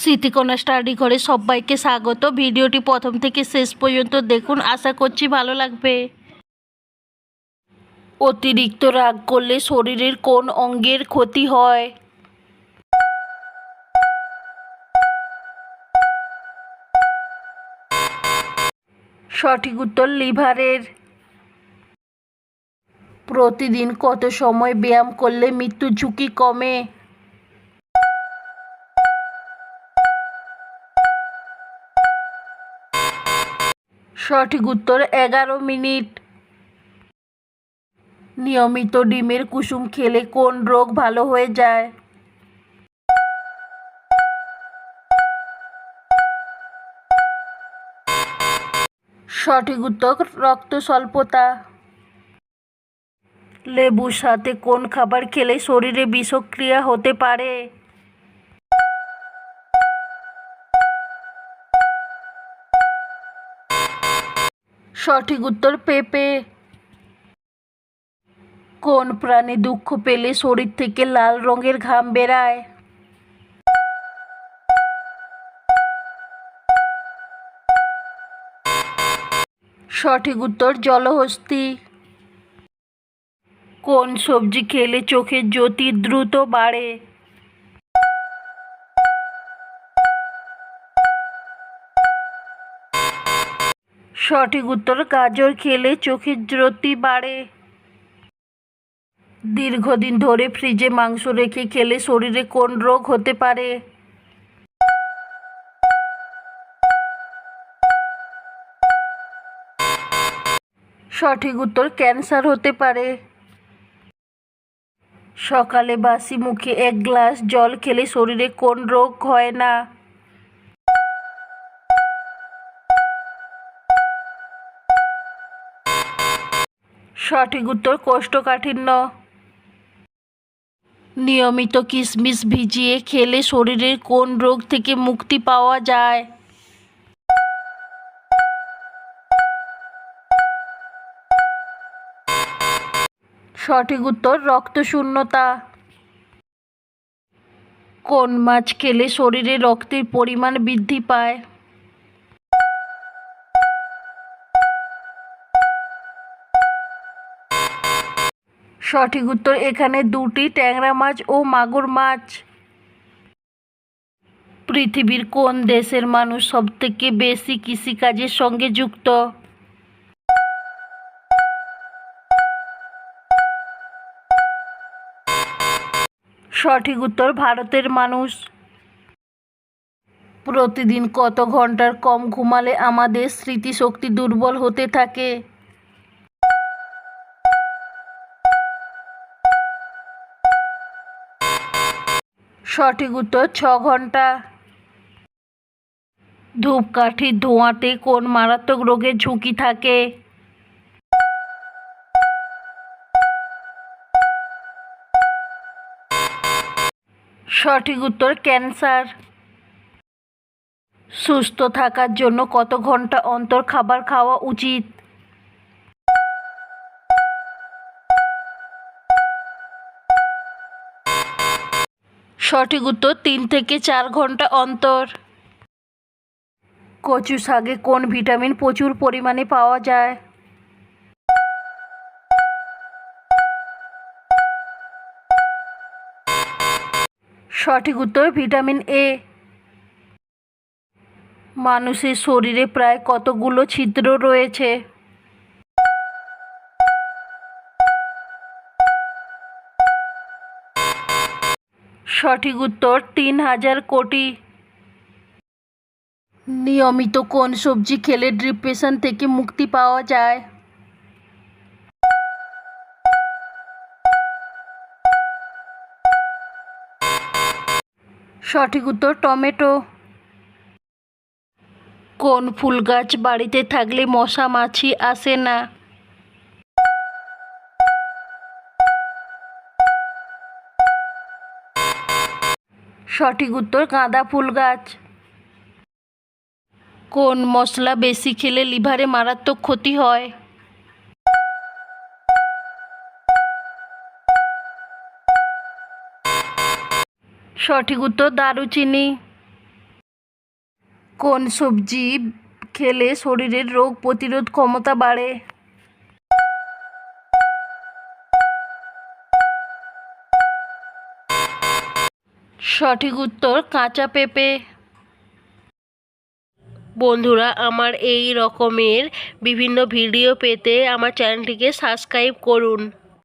স্মৃতিকোনা study করে সবাইকে স্বাগত। ভিডিওটি প্রথম থেকে শেষ পর্যন্ত দেখুন। আশা করছি ভালো লাগবে। অতিরিক্ত রাগ করলে শরীরের কোন অঙ্গের ক্ষতি হয়? সঠিক উত্তর, লিভারের। প্রতিদিন কত সময় ব্যায়াম করলে মৃত্যু ঝুঁকি কমে? সঠিক উত্তর এগারো মিনিট। নিয়মিত ডিমের কুসুম খেলে কোন রোগ ভালো হয়ে যায়? সঠিক উত্তর, রক্ত স্বল্পতা। লেবুর সাথে কোন খাবার খেলে শরীরে বিষক্রিয়া হতে পারে? সঠিক উত্তর পেঁপে। কোন প্রাণী দুঃখ পেলে শরীর থেকে লাল রঙের ঘাম বেরায়? সঠিক উত্তর জলহস্তি। কোন সবজি খেলে চোখের জ্যোতি দ্রুত বাড়ে? সঠিক উত্তর, গাজর খেলে চোখের জ্যোতি বাড়ে। দীর্ঘদিন ধরে ফ্রিজে মাংস রেখে খেলে শরীরে কোন রোগ হতে পারে? সঠিক উত্তর, ক্যান্সার হতে পারে। সকালে বাসি মুখে এক গ্লাস জল খেলে শরীরে কোন রোগ হয় না। সঠিক উত্তর কোষ্ঠকাঠিন্য। নিয়মিত কিশমিশ ভিজিয়ে খেলে শরীরের কোন রোগ থেকে মুক্তি পাওয়া যায়? সঠিক উত্তর রক্তশূন্যতা। কোন মাছ খেলে শরীরে রক্তের পরিমাণ বৃদ্ধি পায়? সঠিক উত্তর এখানে দুটি ট্যাংরা মাছ ও মাগুর মাছ। পৃথিবীর কোন দেশের মানুষ সবথেকে বেশি কৃষিকাজের সঙ্গে যুক্ত? সঠিক উত্তর ভারতের মানুষ। প্রতিদিন কত ঘণ্টার কম ঘুমালে আমাদের স্মৃতিশক্তি দুর্বল হতে থাকে? সঠিক উত্তর, ছ ঘণ্টা। ধূপকাঠির ধোঁয়াতে কোন মারাত্মক রোগের ঝুঁকি থাকে? সঠিক উত্তর, ক্যান্সার। সুস্থ থাকার জন্য কত ঘণ্টা অন্তর খাবার খাওয়া উচিত? সঠিক উত্তর তিন থেকে চার ঘণ্টা অন্তর। কচু শাকে কোন ভিটামিন প্রচুর পরিমাণে পাওয়া যায়? সঠিক উত্তর ভিটামিন এ। মানুষের শরীরে প্রায় কতগুলো ছিদ্র রয়েছে? সঠিক উত্তর তিন হাজার কোটি। নিয়মিত কোন সবজি খেলে ডিপ্রেশন থেকে মুক্তি পাওয়া যায়? সঠিক উত্তর টমেটো। কোন ফুল গাছ বাড়িতে থাকলে মশা মাছি আসে না? সঠিক উত্তর গাঁদা ফুল গাছ। কোন মশলা বেশি খেলে লিভারে মারাত্মক ক্ষতি হয়? সঠিক উত্তর দারুচিনি। কোন সবজি খেলে শরীরের রোগ প্রতিরোধ ক্ষমতা বাড়ে? সঠিক উত্তর কাঁচা পেঁপে। বন্ধুরা, আমার এই রকমের বিভিন্ন ভিডিও পেতে আমার চ্যানেলটিকে সাবস্ক্রাইব করুন।